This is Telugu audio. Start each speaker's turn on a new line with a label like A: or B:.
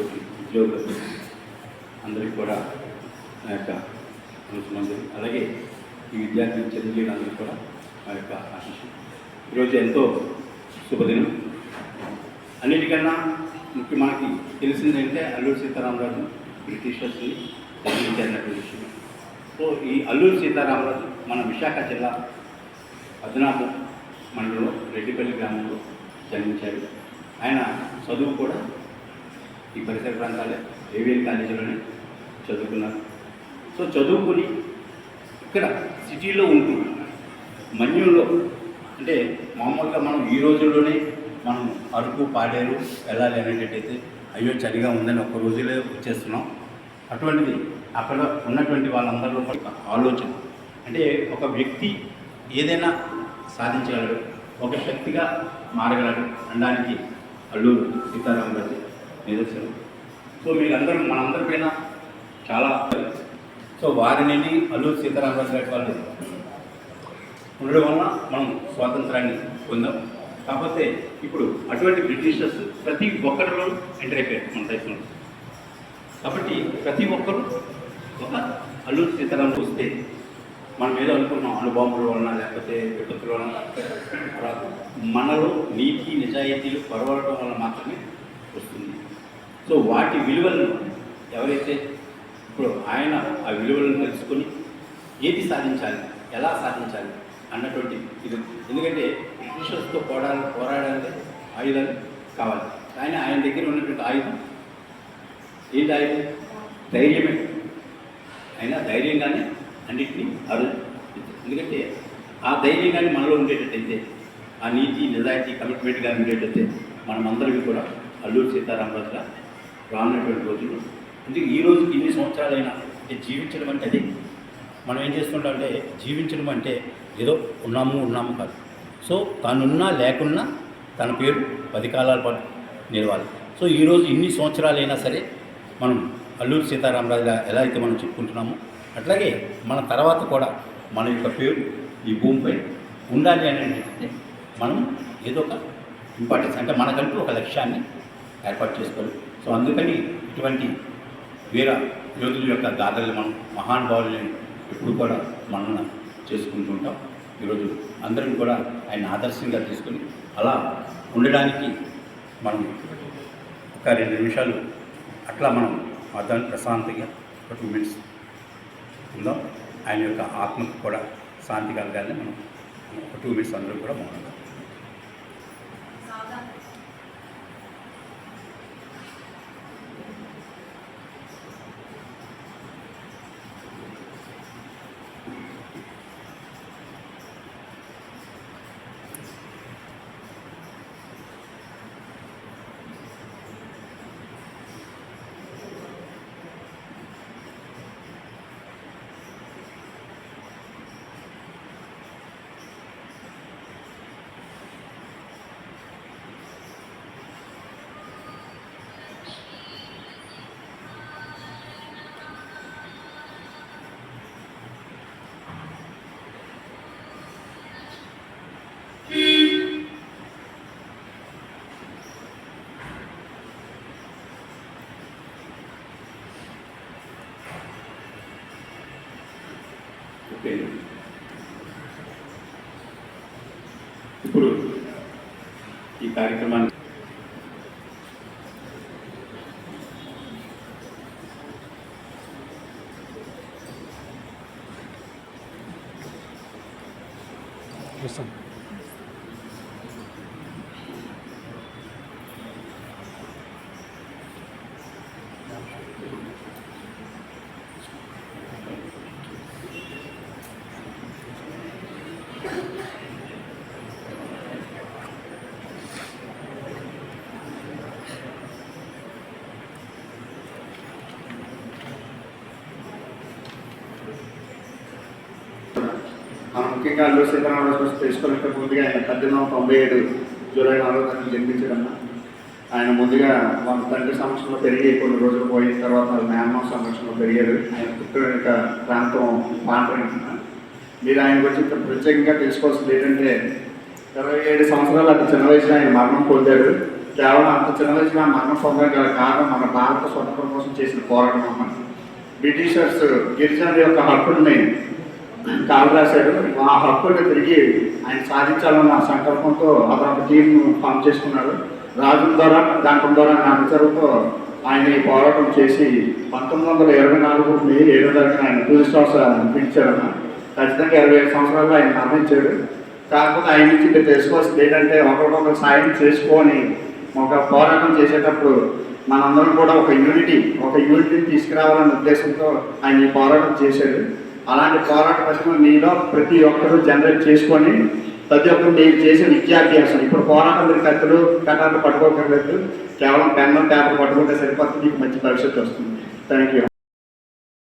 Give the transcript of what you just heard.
A: ఉద్యోగులకు అందరికీ కూడా నా యొక్క నమస్కారం అలాగే ఈ విద్యార్థి చదువులందరికీ కూడా నా యొక్క ఆశీస్సు ఈరోజు ఎంతో శుభదినం. అన్నిటికన్నా ముఖ్య మనకి తెలిసిందంటే అల్లూరు సీతారామరాజు బ్రిటిషర్స్ని జన్మించారన్నటువంటి విషయం. సో ఈ అల్లూరు సీతారామరాజు మన విశాఖ జిల్లా అదనాపు మండలంలో రెడ్డిపల్లి గ్రామంలో జన్మించారు. ఆయన చదువు కూడా ఈ పరిసర ప్రాంతాలే ఏవిఎన్ కాలేజీలోనే చదువుకున్నారు సో చదువుకుని ఇక్కడ సిటీలో ఉంటూ మన్యంలో అంటే మామూలుగా మనం ఈ రోజుల్లోనే మనం అరకు పాడేరు వెళ్ళాలి అనేటట్టయితే అయ్యో చలిగా ఉందని ఒక రోజులే వచ్చేస్తున్నాం. అటువంటిది అక్కడ ఉన్నటువంటి వాళ్ళందరిలో ఒక ఆలోచన. అంటే ఒక వ్యక్తి ఏదైనా సాధించగలడు ఒక శక్తిగా మారగలడు అనడానికి అల్లూరు సీతారామరాజు నిదర్శనం సో మీరందరూ మనందరిపైన చాలా సో వారిని అల్లూరు సీతారామరాజు గారి వాళ్ళు ఉండడం వలన మనం స్వాతంత్రాన్ని పొందాం. కాకపోతే ఇప్పుడు అటువంటి బ్రిటిషర్స్ ప్రతి ఒక్కరిలో ఎంటర్ అయిపోయారు మన దేశంలో. కాబట్టి ప్రతి ఒక్కరూ ఒక అల్లూరు సీతారామరాజు వస్తే మనం ఏదో అనుకున్నాం అనుభవముల వలన లేకపోతే విపత్తుల వలన. రాదు. మనలో నీతి నిజాయితీలు పొరవడటం వలన మాత్రమే వస్తుంది. సో వాటి విలువలను ఎవరైతే ఇప్పుడు ఆయన ఆ విలువలను తెలుసుకొని ఏది సాధించాలి ఎలా సాధించాలి అన్నటువంటి ఇది. ఎందుకంటే బ్రిటిషర్స్తో పోరాడ పోరాడాలంటే ఆయుధాలు కావాలి. కానీ ఆయన దగ్గర ఉన్నటువంటి ఆయుధం ఏంటి ఆయుధం? ధైర్యమే. అయినా ధైర్యంగానే అన్నింటినీ అరు ఎందుకంటే ఆ ధైర్యం కానీ మనలో ఉండేటట్టయితే ఆ నీతి నిజాయితీ కమిట్మెంట్ కానీ ఉండేటైతే మనమందరికీ కూడా అల్లూరు సీతారామరాజుగా రానున్నటువంటి రోజులు. ఎందుకు ఈ రోజుకి ఇన్ని సంవత్సరాలైనా అంటే జీవించడం అంటే అదే? మనం ఏం చేస్తుంటామంటే జీవించడం అంటే ఏదో ఉన్నాము ఉన్నాము కాదు. సో తనున్నా లేకున్నా తన పేరు పది కాలాల పాటు నిలవాలి. సో ఈరోజు ఇన్ని సంవత్సరాలైనా సరే మనం అల్లూరు సీతారామరాజు ఎలా అయితే మనం చెప్పుకుంటున్నామో అట్లాగే మన తర్వాత కూడా మన యొక్క పేరు ఈ భూమిపై ఉండాలి అని అంటే మనం ఏదో ఒక ఇంపార్టెన్స్ అంటే మనకంటూ ఒక లక్ష్యాన్ని ఏర్పాటు చేసుకోవాలి. సో అందుకని ఇటువంటి వీర యోధుల యొక్క గాథల్ని మనం మహానుభావుల్ని ఎప్పుడు కూడా మనన చేసుకుంటూ ఉంటాం. ఈరోజు అందరం కూడా ఆయన ఆదర్శంగా తీసుకుని అలా ఉండడానికి మనం ఒక రెండు నిమిషాలు అట్లా మనం మతాన్ని ప్రశాంతంగా ఒక టూ మినిట్స్ ఉందాం. ఆయన యొక్క ఆత్మకు కూడా శాంతి కలగాలని మనం ఒక టూ మినిట్స్ అందరూ కూడా మౌనంగా పేరు. ఇప్పుడు ఈ కార్యక్రమాన్ని
B: మనం ముఖ్యంగా అల్లూరు సీతారామరాజు గురించి తెలుసుకోవాలంటే ముందుగా ఆయన పద్దెనిమిది వందల తొంభై ఏడు జూలై నాలుగో తారీఖు జన్మించడం ఆయన ముందుగా వాళ్ళ తండ్రి సంవత్సరంలో పెరిగి కొన్ని రోజులు పోయిన తర్వాత మేనమామ సంవత్సరంలో పెరిగారు ఆయన పుట్టిన యొక్క ప్రాంతం పాండ్రంట మీరు ఆయన గురించి ప్రత్యేకంగా తెలుసుకోవాల్సింది ఏంటంటే ఇరవై ఏడు సంవత్సరాలు అతి చిన్న వయసులో ఆయన మరణం పొందారు కేవలం అంత చిన్న వయసులో ఆ మరణం పొందడం గల కారణం మన భారత స్వతంత్రం కోసం చేసిన పోరాటం అమ్మ. బ్రిటిషర్స్ గిరిజనుల యొక్క హక్కుల్ని కాలు రాశాడు. ఆ హక్కులు తిరిగి ఆయన సాధించాలన్న సంకల్పంతో అతను ఒక టీం ఫామ్ చేసుకున్నాడు. రాజు ద్వారా దాంట్లో ద్వారా నా అనుచరులతో ఆయన ఈ పోరాటం చేసి పంతొమ్మిది వందల ఇరవై నాలుగు మే ఏడో తారీఖున ఆయన టూరిస్ట్ శ్వాస పిలిచారన్న ఖచ్చితంగా ఇరవై ఐదు సంవత్సరాల్లో ఆయన మరణించాడు. కాకపోతే ఆయన నుంచి ఇక్కడ తెలుసుకోవాల్సింది ఏంటంటే ఒకరికొకరు సాయం చేసుకొని ఒక పోరాటం చేసేటప్పుడు మనందరం కూడా ఒక యూనిటీ ఒక యూనిటీని తీసుకురావాలనే ఉద్దేశంతో ఆయన ఈ పోరాటం చేశాడు. అలాంటి పోరాట పథకం మీలో ప్రతి ఒక్కరూ జనరేట్ చేసుకొని ప్రతి ఒక్కరు మీరు చేసే విద్యాభ్యాసం. ఇప్పుడు పోరాటం మీరు కత్తులు కట్టాలు పట్టుకోకర్లేదు కేవలం పెన్ను పేపర్ పట్టుకుంటే సరిపోతుంది. మీకు మంచి భవిష్యత్తు వస్తుంది. Thank you